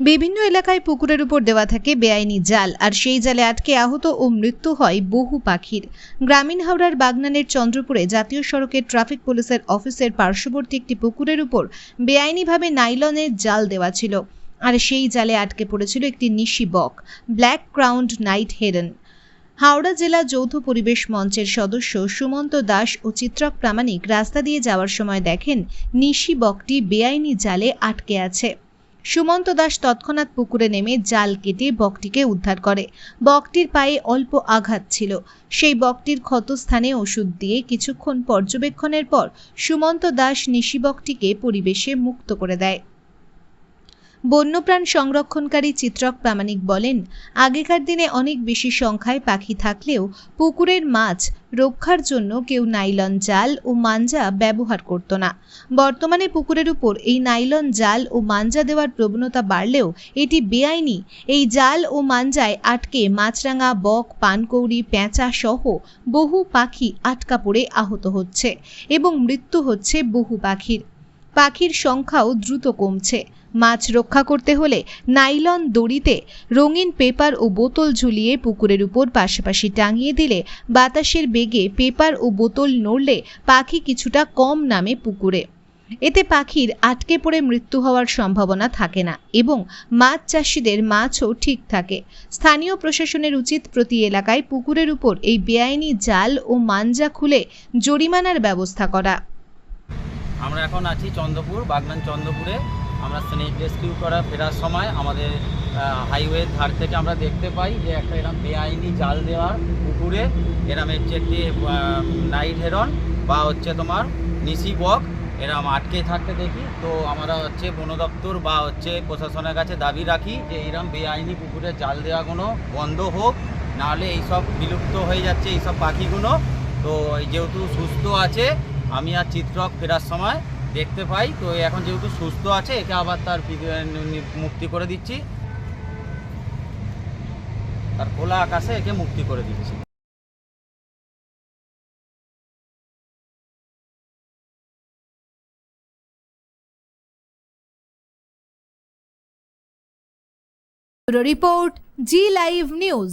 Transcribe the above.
বিভিন্ন এলাকায় পুকুরের উপর দেওয়া থাকে বেআইনি জাল, আর সেই জালে আটকে আহত ও মৃত্যু হয় বহু পাখির। গ্রামীণ হাওড়ার বাগনানের চন্দ্রপুরে জাতীয় সড়কে ট্রাফিক পুলিশের অফিসের পার্শ্ববর্তী একটি পুকুরের উপর বেআইনিভাবে নাইলনের জাল দেওয়া ছিল, আর সেই জালে আটকে পড়েছিল একটি নিশি বক, black crowned night heron. Howrah জেলা যৌথ পরিবেশ মঞ্চের সদস্য সুমন্ত দাস ও চিত্রক প্রামাণিক রাস্তা দিয়ে যাওয়ার সময় দেখেন, নিশি বকটি বেআইনি জালে আটকে আছে। সুমন্ত দাস তৎক্ষণাৎ পুকুরে নেমে জাল কেটে বকটিকে উদ্ধার করে। বকটির পায়ে অল্প আঘাত ছিল। সেই বকটির ক্ষতস্থানে ওষুধ দিয়ে কিছুক্ষণ পর্যবেক্ষণের পর সুমন্ত দাস নিশি বকটিকে পরিবেশে মুক্ত করে দেয়। বন্যপ্রাণ সংরক্ষণকারী চিত্রক প্রামাণিক বলেন, আগেকার দিনে অনেক বেশি সংখ্যায় পাখি থাকলেও পুকুরের মাছ রক্ষার জন্য কেউ নাইলন জাল ও মাঞ্জা ব্যবহার করত না। বর্তমানে পুকুরের উপর এই নাইলন জাল ও মাঞ্জা দেওয়ার প্রবণতা বাড়লেও এটি বেআইনি। এই জাল ও মাঞ্জায় আটকে মাছরাঙা, বক, পানকৌড়ি, পেঁচা সহ বহু পাখি আটকা পড়ে আহত হচ্ছে এবং মৃত্যু হচ্ছে বহু পাখির। পাখির সংখ্যাও দ্রুত কমছে। মাছ রক্ষা করতে হলে নাইলন দড়িতে রঙিন পেপার ও বোতল ঝুলিয়ে পুকুরের উপর পাশাপাশি টাঙিয়ে দিলে বাতাসের বেগে পেপার ও বোতল নড়লে পাখি কিছুটা কম নামে পুকুরে। এতে পাখির আটকে পড়ে মৃত্যু হওয়ার সম্ভাবনা থাকে না এবং মাছ চাষিদের মাছও ঠিক থাকে। স্থানীয় প্রশাসনের উচিত প্রতি এলাকায় পুকুরের উপর এই বেআইনি জাল ও মাঞ্জা খুলে জরিমানার ব্যবস্থা করা। আমরা এখন আছি চন্দ্রপুর, বাগনান চন্দ্রপুরে। আমরা স্নেক রেস্কিউ করা ফেরার সময় আমাদের হাইওয়ের ধার থেকে আমরা দেখতে পাই যে একটা এরকম বেআইনি জাল দেওয়া পুকুরে, এরম হচ্ছে একটি নাইট হেরন বা হচ্ছে তোমার নিশি বক, এরম আটকে থাকতে দেখি। তো আমরা হচ্ছে বন দপ্তর বা হচ্ছে প্রশাসনের কাছে দাবি রাখি যে এরম বেআইনি পুকুরে জাল দেওয়াগুলো বন্ধ হোক, নাহলে এইসব বিলুপ্ত হয়ে যাচ্ছে এইসব পাখিগুলো। তো যেহেতু সুস্থ আছে আমি আর চিত্রক ফেরার সময় দেখতে পাই, তো এখন যেহেতু সুস্থ আছে, একে আবার তার মুক্তি করে দিচ্ছি। তার খোলা আকাশে একে মুক্তি করে দিচ্ছি। Report Zee live news.